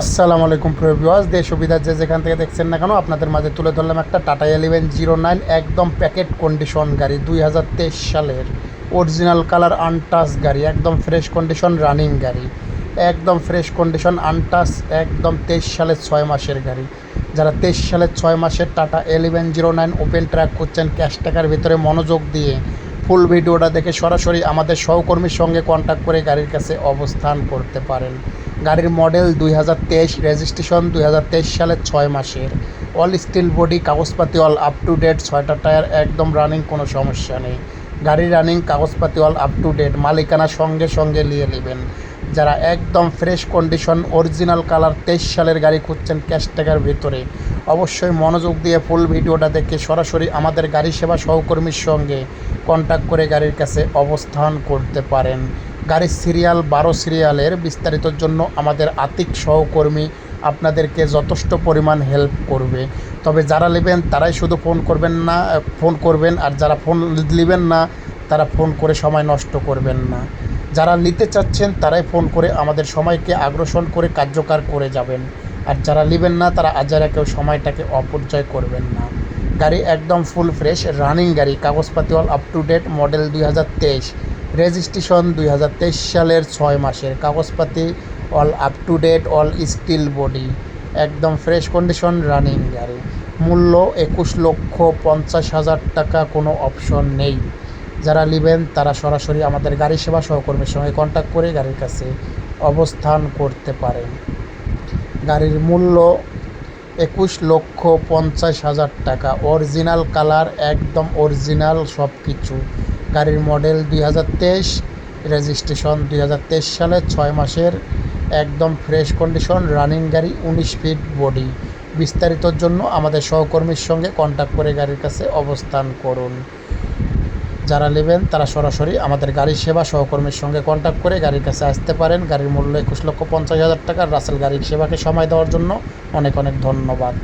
আসসালামু আলাইকুম প্রভিওয়াস দেশ সুবিধা যে যেখান থেকে দেখছেন না কেন, আপনাদের মাঝে তুলে ধরলাম একটা টাটা এলিভেন জিরো নাইন একদম প্যাকেট কন্ডিশন গাড়ি, দুই হাজার তেইশ সালের অরিজিনাল কালার আনটাস গাড়ি, একদম ফ্রেশ কন্ডিশন রানিং গাড়ি, একদম ফ্রেশ কন্ডিশন আনটাস একদম তেইশ সালের ছয় মাসের গাড়ি। যারা তেইশ সালের ছয় মাসের Tata eleven zero nine open truck করছেন ক্যাশ টাকার ভিতরে মনোযোগ দিয়ে ফুল ভিডিওটা দেখে সরাসরি আমাদের সহকর্মীর সঙ্গে কন্ট্যাক্ট করে গাড়ির কাছে অবস্থান করতে পারেন। গাড়ির মডেল দুই হাজার তেইশ, রেজিস্ট্রেশন দুই হাজার তেইশ সালের ছয় মাসের। অল স্টিল বডি কাগজপাতি অল আপ টু ডেট ছয়টা টায়ার একদম রানিং কোনো সমস্যা নেই। গাড়ি রানিং কাগজপাতি অল আপ টু ডেট মালিকানা সঙ্গে সঙ্গে নিয়ে নেবেন। যারা একদম ফ্রেশ কন্ডিশন অরিজিনাল কালার তেইশ সালের গাড়ি খুঁজছেন ক্যাশ টাকার ভিতরে, অবশ্যই মনোযোগ দিয়ে ফুল ভিডিওটা দেখে সরাসরি আমাদের গাড়ি সেবা সহকর্মীর সঙ্গে কন্ট্যাক্ট করে গাড়ির কাছে অবস্থান করতে পারেন। গাড়ির সিরিয়াল বারো সিরিয়ালের বিস্তারিতর জন্য আমাদের আতিক সহকর্মী আপনাদেরকে যথেষ্ট পরিমাণ হেল্প করবে। তবে যারা নেবেন, তারাই শুধু ফোন করবেন না ফোন করবেন, আর যারা ফোন নেবেন না, তারা ফোন করে সময় নষ্ট করবেন না। যারা নিতে চাচ্ছেন, তারাই ফোন করে আমাদের সময়কে আগ্রসন করে কার্যকর করে যাবেন। আর যারা নেবেন না, তারা আজারা কেউ সময়টাকে অপর্যায় করবেন না। গাড়ি একদম ফুল ফ্রেশ রানিং গাড়ি, কাগজপাতি all up to date model দুই হাজার তেইশ। রেজিস্ট্রেশন দুই হাজার তেইশ সালের ছয় মাসের কাগজপাতি all up to date all steel body একদম ফ্রেশ কন্ডিশন রানিং গাড়ি মূল্য একুশ লক্ষ পঞ্চাশ হাজার টাকা, কোনো অপশন নেই। যারা নেবেন, তারা সরাসরি আমাদের গাড়ি সেবা সহকর্মীর সঙ্গে কন্ট্যাক্ট করে গাড়ির কাছে অবস্থান করতে পারেন। গাড়ির মূল্য একুশ লক্ষ পঞ্চাশ হাজার টাকা। অরিজিনাল কালার একদম অরিজিনাল সব কিছু গাড়ির মডেল দুই হাজার তেইশ, রেজিস্ট্রেশন দুই হাজার তেইশ সালের ছয় মাসের একদম ফ্রেশ কন্ডিশন, রানিং গাড়ি, উনিশ ফিট বডি। বিস্তারিতর জন্য আমাদের সহকর্মীর সঙ্গে কন্ট্যাক্ট করে গাড়ির কাছে অবস্থান করুন। যারা নেবেন, তারা সরাসরি আমাদের গাড়ি সেবা সহকর্মীর সঙ্গে কন্ট্যাক্ট করে গাড়ির কাছে আসতে পারেন। গাড়ির মূল্য একুশ লক্ষ পঞ্চাশ হাজার টাকা। রাসেল গাড়ির সেবাকে সময় দেওয়ার জন্য অনেক অনেক ধন্যবাদ।